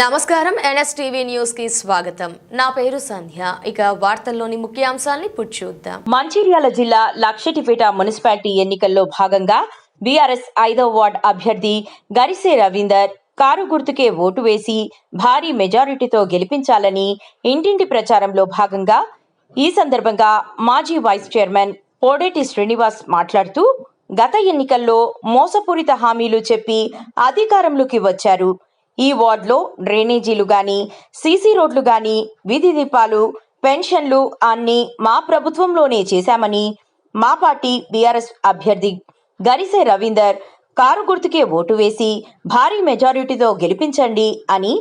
నమస్కారం ఎన్ఎస్టీవీ న్యూస్కి స్వాగతం. నా పేరు సంధ్య. ఇక వార్తల్లోని ముఖ్యాంశాల్ని ఇప్పుడు చూద్దాం. మంచిర్యాల జిల్లా లక్షటిపేట మున్సిపాలిటీ ఎన్నికల్లో భాగంగా బీఆర్ఎస్ ఐదో వార్డ్ అభ్యర్థి గరిసే రవీందర్ కారు గుర్తుకే ఓటు వేసి భారీ మెజారిటీతో గెలిపించాలని ఇంటింటి ప్రచారంలో భాగంగా ఈ సందర్భంగా మాజీ వైస్ చైర్మన్ పోడేటి శ్రీనివాస్ మాట్లాడుతూ గత ఎన్నికల్లో మోసపూరిత హామీలు చెప్పి అధికారంలోకి వచ్చారు. ఈ వార్డులో డ్రైనేజీలు గాని సీసీ రోడ్లు గాని వీధి దీపాలు పెన్షన్లు అన్ని మా ప్రభుత్వంలోనే చేశామని మా పార్టీ బీఆర్ఎస్ అభ్యర్థి గరిసె రవీందర్ కారు గుర్తుకే ఓటు వేసి భారీ మెజారిటీతో గెలిపించండి అని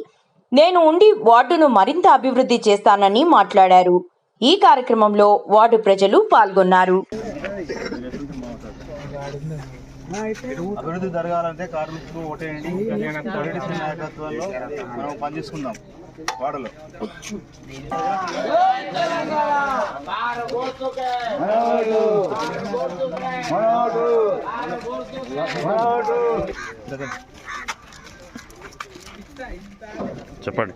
నేను ఉండి వార్డును మరింత అభివృద్ధి చేస్తానని మాట్లాడారు. ఈ కార్యక్రమంలో వార్డు ప్రజలు పాల్గొన్నారు. అభివృద్ధి జరగాలంటే కార్మికులు ఓటేయండి. పొలిటిక్స్ నాయకత్వంలో మనం పనిచేసుకుందాం. వాడలో. చెప్పండి.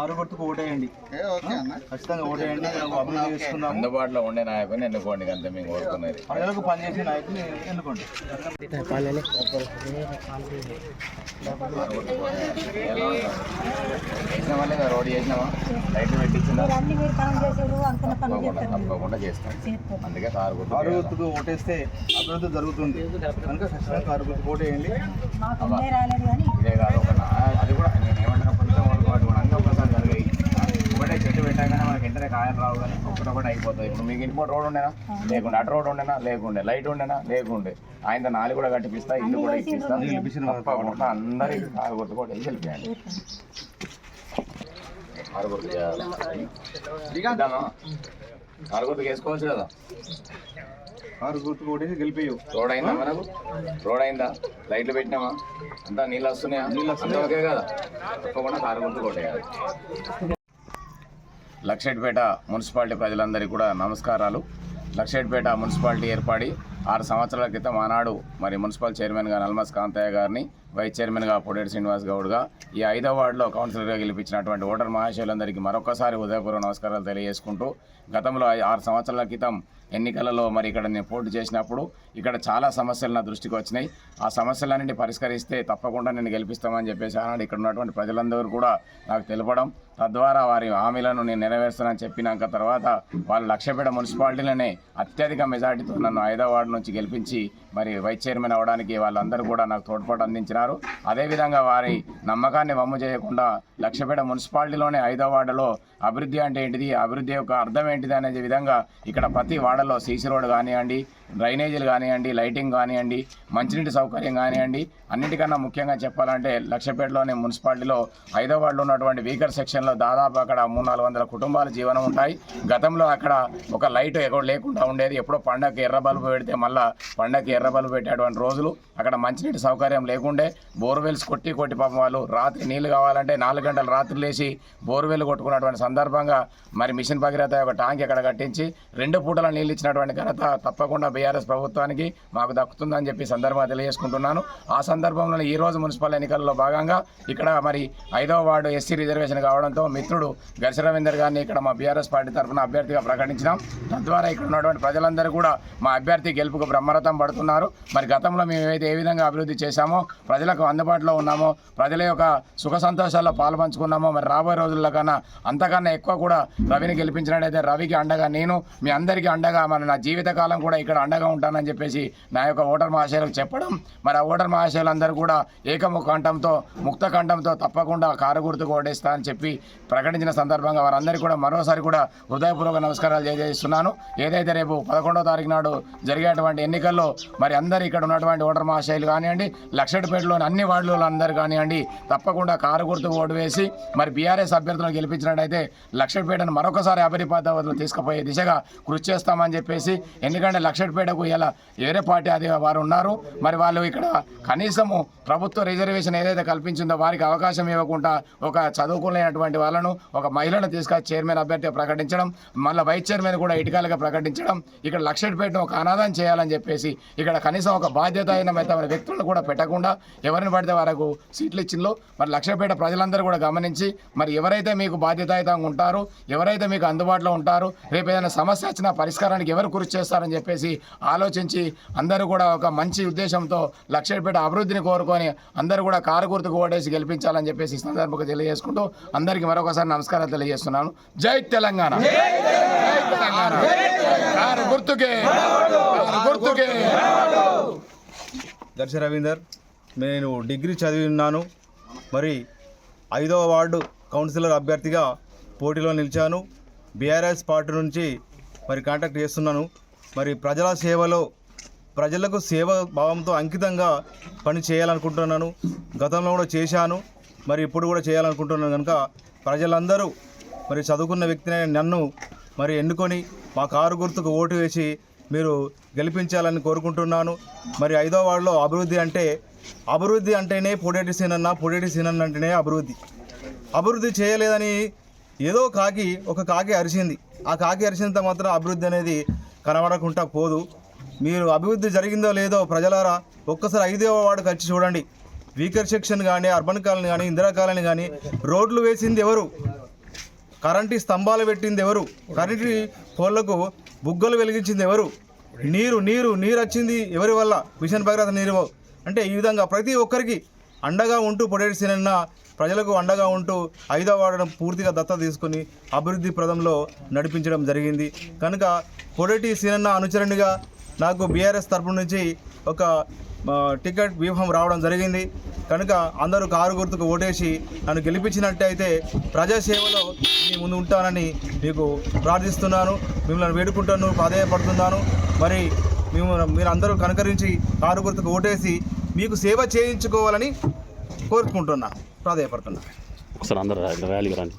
ఆరు గుర్తుకు ఓటేయండి ఖచ్చితంగా ఓటేయండి. అభివృద్ధి చేసుకుందాం అందుబాటులో ఉండే నాయకుని ఎన్నుకోండి అంతే మేము కోరుకునేది. ప్రజలకు పనిచేసే నాయకుని ఎన్నుకోండి. రోడ్ లైట్లు పెట్టించినా పనులు తప్పకుండా చేస్తాం. అందుకే కారు గుర్తు ఆరు గుర్తుకు ఓటేస్తే అభివృద్ధి జరుగుతుంది. కనుక ఖచ్చితంగా కారు గుర్తుకు ఓటేయండి. ఇదే కాదు అది కూడా నేను ఏమంటున్నా కొంచెం వరకు వాటి కూడా అన్నీ ఒకసారి జరిగాయి ఒకటే చెట్టు పెట్టాగానే మనకి వెంటనే కాయలు రావు కానీ ఒకటొకటి అయిపోతుంది ఇప్పుడు మీకు ఇంటి రోడ్ ఉండేనా? లేకుండే. అటు రోడ్ ఉండేనా? లేకుండే. లైట్ ఉండేనా? లేకుండే. ఆయన నాలుగు కూడా కట్టిపిస్తా ఇల్లు కూడా ఇప్పిస్తా. అందరికి కారు గుర్తు కూడా గుర్తు ఇద్దామా? కారు గుర్తుకు వేసుకోవచ్చు కదా. కారు గుర్తుకు ఓటేసి గెలిపేయవు రోడ్ అయిందా మనకు? రోడ్ అయిందా లైట్లు పెట్టినామా? అంతా నీళ్ళు వస్తున్నాయా? నీళ్ళు వస్తున్నాయి. ఓకే కదా? తప్పకుండా కారు గుర్తు కొట్టేయాలి లక్షేట్పేట మున్సిపాలిటీ ప్రజలందరికీ కూడా నమస్కారాలు. లక్షేట్పేట మున్సిపాలిటీ ఏర్పడి ఆరు సంవత్సరాల క్రితం ఆనాడు మరి మున్సిపల్ చైర్మన్గా నల్మస్ కాంతయ్య గారిని వైస్ చైర్మన్గా పొడేటి శ్రీనివాస్ గౌడ్గా ఈ ఐదో వార్డులో కౌన్సిలర్గా గెలిపించినటువంటి ఓటర్ మహాశయులందరికీ మరొకసారి ఉదయపూర్వ నమస్కారాలు తెలియజేసుకుంటూ గతంలో ఐ- ఆరు సంవత్సరాల క్రితం ఎన్నికలలో మరి ఇక్కడ నేను పోటీ చేసినప్పుడు ఇక్కడ చాలా సమస్యలు నా దృష్టికి వచ్చినాయి. ఆ సమస్యలన్నింటి పరిష్కరిస్తే తప్పకుండా నేను గెలిపిస్తామని చెప్పేసి ఆనాడు ఇక్కడ ఉన్నటువంటి ప్రజలందరూ కూడా నాకు తెలపడం. తద్వారా వారి హామీలను నేను నెరవేరుస్తానని చెప్పినాక తర్వాత వాళ్ళు లక్ష్యపేట మున్సిపాలిటీలోనే అత్యధిక మెజార్టీతో నన్ను ఐదో వార్డును నుంచి గెలిపించి మరి వైస్ చైర్మన్ అవ్వడానికి వాళ్ళందరూ కూడా నాకు తోడ్పాటు అందించినారు. అదేవిధంగా వారి నమ్మకాన్ని వమ్ము చేయకుండా లక్ష్యపేట మున్సిపాలిటీలోనే ఐదో వార్డులో అభివృద్ధి అంటే ఏంటిది అభివృద్ధి యొక్క అర్థం ఏంటిది అనే విధంగా ఇక్కడ ప్రతి వార్డులో సీసీ రోడ్ కానివ్వండి డ్రైనేజీలు కానివ్వండి లైటింగ్ కానివ్వండి మంచినీటి సౌకర్యం కానివ్వండి అన్నిటికన్నా ముఖ్యంగా చెప్పాలంటే లక్షపేటలోని మున్సిపాలిటీలో ఐదో వార్డులో ఉన్నటువంటి వీకర్ సెక్షన్లో దాదాపు అక్కడ మూడు నాలుగు వందల కుటుంబాల జీవనం ఉంటాయి. గతంలో అక్కడ ఒక లైట్ ఎక్కడ లేకుండా ఉండేది. ఎప్పుడో పండగకి ఎర్ర బల్బు పెడితే మళ్ళీ పండగకి ఎర్ర బల్బు పెట్టేటువంటి రోజులు. అక్కడ మంచినీటి సౌకర్యం లేకుండే బోర్వెల్స్ కొట్టి కొట్టి పాపం వాళ్ళు రాత్రి నీళ్ళు కావాలంటే నాలుగు గంటలు రాత్రి లేచి బోర్వెల్ కొట్టుకున్నటువంటి సందర్భంగా మరి మిషన్ భగీరథ ఒక ట్యాంక్ ఇక్కడ కట్టించి రెండు పూటల నీళ్ళు ఇచ్చినటువంటి ఘనత తప్పకుండా బీఆర్ఎస్ ప్రభుత్వానికి మాకు దక్కుతుందని చెప్పి సందర్భంగా తెలియజేసుకుంటున్నాను. ఆ సందర్భంలో ఈ రోజు మున్సిపల్ ఎన్నికల్లో భాగంగా ఇక్కడ మరి ఐదవ వార్డు ఎస్సీ రిజర్వేషన్ కావడంతో మిత్రుడు గర్శ రవీందర్ గారిని ఇక్కడ మా బీఆర్ఎస్ పార్టీ తరఫున అభ్యర్థిగా ప్రకటించినాం. తద్వారా ఇక్కడ ఉన్నటువంటి ప్రజలందరూ కూడా మా అభ్యర్థి గెలుపుకు బ్రహ్మరథం పడుతున్నారు. మరి గతంలో మేము ఏదైతే ఏ విధంగా అభివృద్ధి చేశామో ప్రజలకు అందుబాటులో ఉన్నామో ప్రజల యొక్క సుఖ సంతోషాల్లో పాల్పంచుకున్నామో మరి రాబోయే రోజుల్లో కన్నా అంతకన్నా ఎక్కువ కూడా రవిని గెలిపించినట్టయితే రవికి అండగా నేను మీ అందరికీ అండగా మరి నా జీవితకాలం కూడా ఇక్కడ అండగా ఉంటానని చెప్పేసి నా యొక్క ఓటర్ మహాశయులకు చెప్పడం మరి ఆ ఓటర్ మహాశయులందరూ కూడా ఏకముఖంఠంతో ముక్త కంఠంతో తప్పకుండా కారు గుర్తుకు ఓటేస్తా అని చెప్పి ప్రకటించిన సందర్భంగా వారందరికీ కూడా మరోసారి కూడా హృదయపూర్వక నమస్కారాలు తెలియజేస్తున్నాను. ఏదైతే రేపు పదకొండవ తారీఖు నాడు జరిగేటువంటి ఎన్నికల్లో మరి అందరు ఇక్కడ ఉన్నటువంటి ఓటర్ మహాశైలు కానివ్వండి లక్షడిపేటలోని అన్ని వార్డులలో అందరు కానివ్వండి తప్పకుండా కారు గుర్తు ఓటు వేసి మరి బీఆర్ఎస్ అభ్యర్థులను గెలిపించినట్టయితే లక్షడిపేటను మరొకసారి అపరిపాతలో తీసుకుపోయే దిశగా కృషి చేస్తామని చెప్పేసి ఎందుకంటే లక్షడిపేటకు ఇలా వేరే పార్టీ అది వారు ఉన్నారు. మరి వాళ్ళు ఇక్కడ కనీసము ప్రభుత్వ రిజర్వేషన్ ఏదైతే కల్పించిందో వారికి అవకాశం ఇవ్వకుండా ఒక చదువుకోలేనటువంటి వాళ్ళను ఒక మహిళను తీసుకొచ్చి చైర్మన్ అభ్యర్థిగా ప్రకటించడం మళ్ళీ వైస్ చైర్మన్ కూడా ఇటుకాలుగా ప్రకటించడం ఇక్కడ లక్షడిపేటను ఒక అనాథం చేయాలి చేయాలని చెప్పేసి ఇక్కడ కనీసం ఒక బాధ్యత అయిన వ్యక్తులను కూడా పెట్టకుండా ఎవరిని పడితే వరకు సీట్లు ఇచ్చిందో మరి లక్షపేట ప్రజలందరూ కూడా గమనించి మరి ఎవరైతే మీకు బాధ్యతాయుతంగా ఉంటారో ఎవరైతే మీకు అందుబాటులో ఉంటారో రేపు ఏదైనా సమస్య వచ్చినా పరిష్కారానికి ఎవరు కృషి చేస్తారని చెప్పేసి ఆలోచించి అందరూ కూడా ఒక మంచి ఉద్దేశంతో లక్షపేట అభివృద్ధిని కోరుకొని అందరూ కూడా కారు గుర్తుకు ఓటేసి గెలిపించాలని చెప్పేసి సందర్భంగా తెలియజేసుకుంటూ అందరికీ మరొకసారి నమస్కారం తెలియజేస్తున్నాను. జై తెలంగాణ! తెలంగాణ. కారు గుర్తుకే. కారు గుర్తుకే. దర్శ రవీందర్ నేను డిగ్రీ చదివి ఉన్నాను మరి ఐదవ వార్డు కౌన్సిలర్ అభ్యర్థిగా పోటీలో నిలిచాను. బీఆర్ఎస్ పార్టీ నుంచి మరి కాంటాక్ట్ చేస్తున్నాను. మరి ప్రజల సేవలో ప్రజలకు సేవ భావంతో అంకితంగా పని చేయాలనుకుంటున్నాను. గతంలో కూడా చేశాను. మరి ఇప్పుడు కూడా చేయాలనుకుంటున్నాను కనుక ప్రజలందరూ మరి చదువుకున్న వ్యక్తిని నన్ను మరి ఎన్నుకొని మా కారు గుర్తుకు ఓటు వేసి మీరు గెలిపించాలని కోరుకుంటున్నాను. మరి ఐదో వార్డులో అభివృద్ధి అంటే అభివృద్ధి అంటేనే పొడేటి సీనన్న పొడేటి సీనన్న అంటేనే అభివృద్ధి. అభివృద్ధి చేయలేదని ఏదో కాకి ఒక కాకి అరిచింది. ఆ కాకి అరిచినంత మాత్రం అభివృద్ధి అనేది కనబడకుండా పోదు. మీరు అభివృద్ధి జరిగిందో లేదో ప్రజలారా ఒక్కసారి ఐదో వార్డుకి వచ్చి చూడండి. వీకర్ సెక్షన్ కానీ అర్బన్ కాలనీ కానీ ఇందిరా కాలనీ కానీ రోడ్లు వేసింది ఎవరు? కరెంటు స్తంభాలు పెట్టింది ఎవరు? కరెంటు పోళ్ళకు బుగ్గలు వెలిగించింది ఎవరు? నీరు నీరు నీరు వచ్చింది ఎవరి వల్ల? మిషన్ భగీరథ నీరు. అంటే ఈ విధంగా ప్రతి ఒక్కరికి అండగా ఉంటూ పొడేటి సినన్న ప్రజలకు అండగా ఉంటూ ఐదో వాడను పూర్తిగా దత్త తీసుకుని అభివృద్ధి ప్రదంలో నడిపించడం జరిగింది. కనుక పొడేటి సినన్న అనుచరునిగా నాకు బీఆర్ఎస్ తరపు నుంచి ఒక టికెట్ వ్యూహం రావడం జరిగింది. కనుక అందరూ కారు గుర్తుకు ఓటేసి నన్ను గెలిపించినట్టయితే ప్రజాసేవలో మీ ముందు ఉంటానని మీకు ప్రార్థిస్తున్నాను. మిమ్మల్ని వేడుకుంటాను ప్రాధాయపడుతున్నాను మరి మేము మీరు అందరూ కనుకరించి కారు గుర్తుకు ఓటేసి మీకు సేవ చేయించుకోవాలని కోరుకుంటున్నా. ప్రాధాయపడుతున్నా. ఒకసారి అందరూ రండి.